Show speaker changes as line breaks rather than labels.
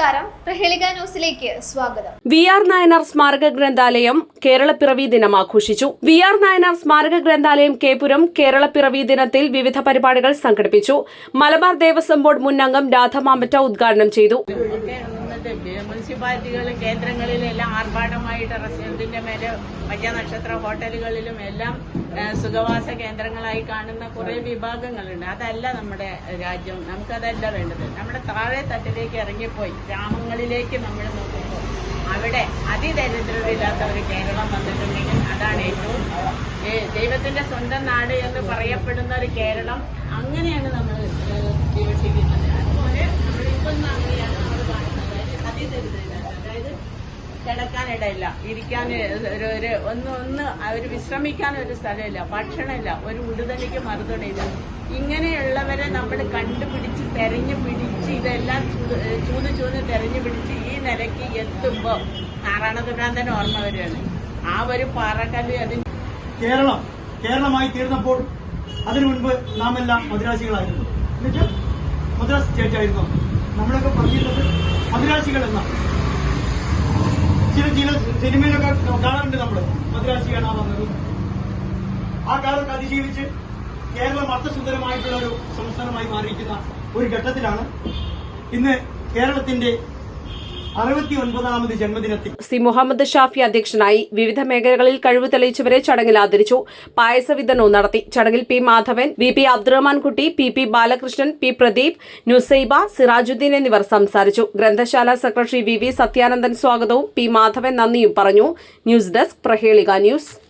നമസ്കാരം. പ്രഹേളിക ന്യൂസിലേക്ക് സ്വാഗതം.
വി ആർ നായനാർ സ്മാരക ഗ്രന്ഥാലയം കേരളപ്പിറവി ദിനം ആഘോഷിച്ചു. വി ആർ നായനാർ സ്മാരക ഗ്രന്ഥാലയം കേപുരം കേരളപ്പിറവി ദിനത്തിൽ വിവിധ പരിപാടികൾ സംഘടിപ്പിച്ചു. മലബാർ ദേവസ്വം ബോർഡ് മുൻ അംഗം രാധ മാമറ്റ ഉദ്ഘാടനം ചെയ്തു.
മുനിസിപ്പാലിറ്റികൾ കേന്ദ്രങ്ങളിലെല്ലാം ആർഭാടമായിട്ട് റെസ്റ്റോറന്റിന്റെ മേലെ വലിയ നക്ഷത്ര ഹോട്ടലുകളിലും എല്ലാം സുഖവാസ കേന്ദ്രങ്ങളായി കാണുന്ന കുറെ വിഭാഗങ്ങളുണ്ട്. അതല്ല നമ്മുടെ രാജ്യം. നമുക്കതല്ല വേണ്ടത്. നമ്മുടെ താഴെ തട്ടിലേക്ക് ഇറങ്ങിപ്പോയി. ഗ്രാമങ്ങളിലേക്ക് നമ്മൾ നോക്കുമ്പോൾ അവിടെ അതിദരിദ്രരില്ലാത്ത ഒരു കേരളം വന്നിട്ടുണ്ടെങ്കിൽ അതാണ് ഏറ്റവും ദൈവത്തിന്റെ സ്വന്തം നാട് എന്ന് പറയപ്പെടുന്ന ഒരു കേരളം. അങ്ങനെയാണ് നമ്മൾ വിവക്ഷിക്കുന്നത് അതുപോലെ ഇതൊന്നും അങ്ങനെയാണ് നമ്മൾ കാണുന്നത് അതായത് അതിദരിദ്രരില്ലാത്ത അതായത് കിടക്കാനിടയില്ല ഇരിക്കാൻ ഒരു ഒരു ഒന്ന് ഒന്ന് അവർ വിശ്രമിക്കാൻ ഒരു സ്ഥലമില്ല. ഭക്ഷണമില്ല. ഒരു ഉടുതണിക്ക് മറുതുണിയില്ല ഇങ്ങനെയുള്ളവരെ നമ്മൾ കണ്ടുപിടിച്ച് തെരഞ്ഞു പിടിച്ച് ഇതെല്ലാം ചൂത് ചൂത് തെരഞ്ഞു പിടിച്ച് ഈ നിലയ്ക്ക് എത്തുമ്പോൾ നാരായണതുരാൻ തന്നെ ഓർമ്മ വരികയാണ്. ആ ഒരു പാറക്കല്ല് അതിന്
കേരളം കേരളമായി തീർന്നപ്പോൾ അതിനു മുൻപ് നാം എല്ലാം മദ്രാസികളായിരുന്നു എന്നുവെച്ചാൽ മദ്രാസ് സ്റ്റേറ്റ് ആയിരുന്നു. നമ്മളൊക്കെ പറഞ്ഞിരുന്നത് മദ്രാസികൾ എന്ന ചില ചില സിനിമയിലൊക്കെ കാണാറുണ്ട് നമ്മൾ. മദ്രാസിയാണ് വന്നത്. ആ കാലത്ത് അതിജീവിച്ച് കേരളം അർത്ഥസുന്ദരമായിട്ടുള്ള ഒരു സംസ്ഥാനമായി മാറിയിരിക്കുന്ന ഒരു ഘട്ടത്തിലാണ് ഇന്ന് കേരളത്തിന്റെ അറുപത്തി ഒൻപതാമത് ജന്മദിനത്തിൽ
സി മുഹമ്മദ് ഷാഫി അധ്യക്ഷനായി വിവിധ മേഖലകളിൽ കഴിവ് തെളിയിച്ചവരെ ചടങ്ങിൽ ആദരിച്ചു. പായസ വിതരണവും നടത്തി. ചടങ്ങിൽ P Madhavan V P Abdurahman Kutty P P Balakrishnan P Pradeep Nusaiba Sirajuddin എന്നിവർ സംസാരിച്ചു. ഗ്രന്ഥശാല സെക്രട്ടറി വി വി സത്യാനന്ദൻ സ്വാഗതവും പി മാധവൻ നന്ദിയും പറഞ്ഞു. News desk Prahelika news.